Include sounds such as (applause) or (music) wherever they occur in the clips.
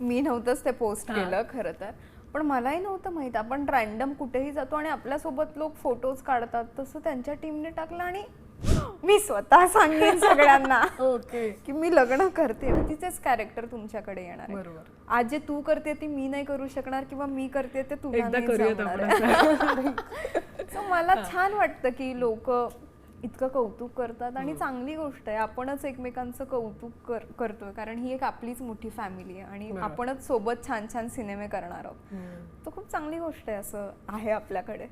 मी नव्हतंच ते पोस्ट. केलं खरं तर. पण मलाही नव्हतं माहीत. आपण रॅन्डम कुठेही जातो आणि आपल्यासोबत लोक फोटोज काढतात तसं त्यांच्या टीमने टाकलं आणि मी स्वतः सांगेन (laughs) सगळ्यांना. ओके. की मी लग्न करते तिचेच कॅरेक्टर तुमच्याकडे येणार आहे. बरोबर. आज जे तू करते ती मी नाही करू शकणार किंवा मी करते ते तुला नाही. (laughs) So मला छान वाटतं की लोक इतकं कौतुक करतात आणि चांगली गोष्ट आहे. आपणच एकमेकांचं कौतुक कर करतोय. कारण ही एक आपलीच मोठी फॅमिली आहे आणि. आपणच सोबत छान छान सिनेमे करणार आहोत. तो खूप चांगली गोष्ट आहे असं आहे आपल्याकडे.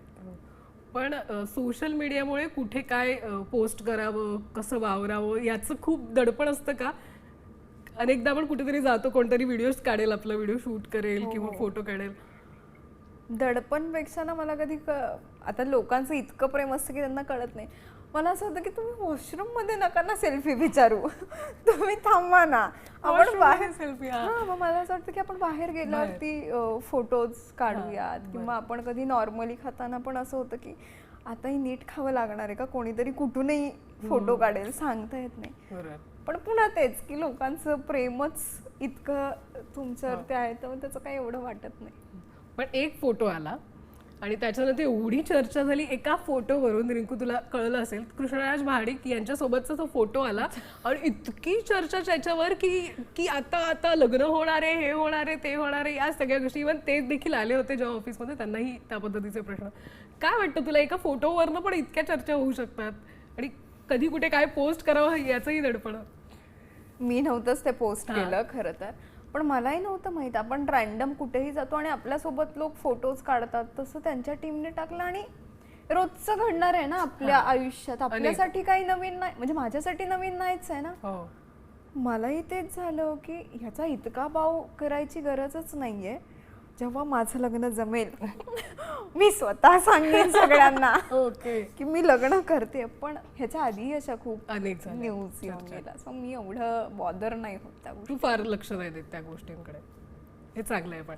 पण सोशल मीडियामुळे कुठे काय पोस्ट करावं कसं वावरावं याचं खूप दडपण असतं का? अनेकदा आपण कुठेतरी जातो कोणतरी व्हिडिओ काढेल आपला व्हिडिओ शूट करेल किंवा फोटो काढेल. दडपणपेक्षा ना मला कधी क- आता लोकांचं इतकं प्रेम असतं की त्यांना कळत नाही. मला असं होतं की तुम्ही वॉशरूममध्ये नका ना सेल्फी विचारू (laughs) तुम्ही थांबा ना. आपण बाहेर selfie, हा. मग मला असं वाटतं की आपण बाहेर गेल्यावरती फोटोज काढूयात किंवा आपण कधी नॉर्मली खाताना पण असं होतं की आता ही नीट खावं लागणार आहे का? कोणीतरी कुठूनही फोटो काढेल सांगता येत नाही. पण पुन्हा तेच की लोकांचं प्रेमच इतकं तुमच्यावरती आहे तर त्याचं काही एवढं वाटत नाही. पण एक फोटो आला आणि त्याच्यानंतर एवढी चर्चा झाली एका फोटोवरून रिंकू तुला कळलं असेल कृष्णराज महाडिक यांच्यासोबतचा तो फोटो आला आणि इतकी चर्चा त्याच्यावर की की आता आता लग्न होणार आहे हे होणार आहे ते होणार आहे या सगळ्या गोष्टी. इव्हन ते देखील आले होते जेव्हा ऑफिसमध्ये त्यांनाही त्या पद्धतीचे प्रश्न. काय वाटतं तुला एका फोटोवरनं पण इतक्या चर्चा होऊ शकतात? आणि कधी कुठे काय पोस्ट करावं याचंही दडपण. मी नव्हतंच ते पोस्ट केलं खरं तर. पण मलाही नव्हतं माहीत. आपण रॅन्डम कुठेही जातो आणि आपल्यासोबत लोक फोटोज काढतात तसं त्यांच्या टीमने टाकलं आणि रोजचं घडणार आहे ना आपल्या आयुष्यात. आपल्यासाठी काही नवीन नाही म्हणजे माझ्यासाठी नवीन नाहीच आहे ना. हो. मलाही तेच झालं की ह्याचा इतका भाव करायची गरजच नाहीये. जेव्हा माझं लग्न जमेल. मी स्वतः सांगेन सगळ्यांना. (laughs) ओके. की मी लग्न करते पण ह्याच्या आधी अशा खूप अनेक न्यूज येऊन गेला सो मी एवढं बॉदर नाही होत त्या तू फार लक्ष नाही देत त्या गोष्टींकडे. हे चांगलं आहे पण.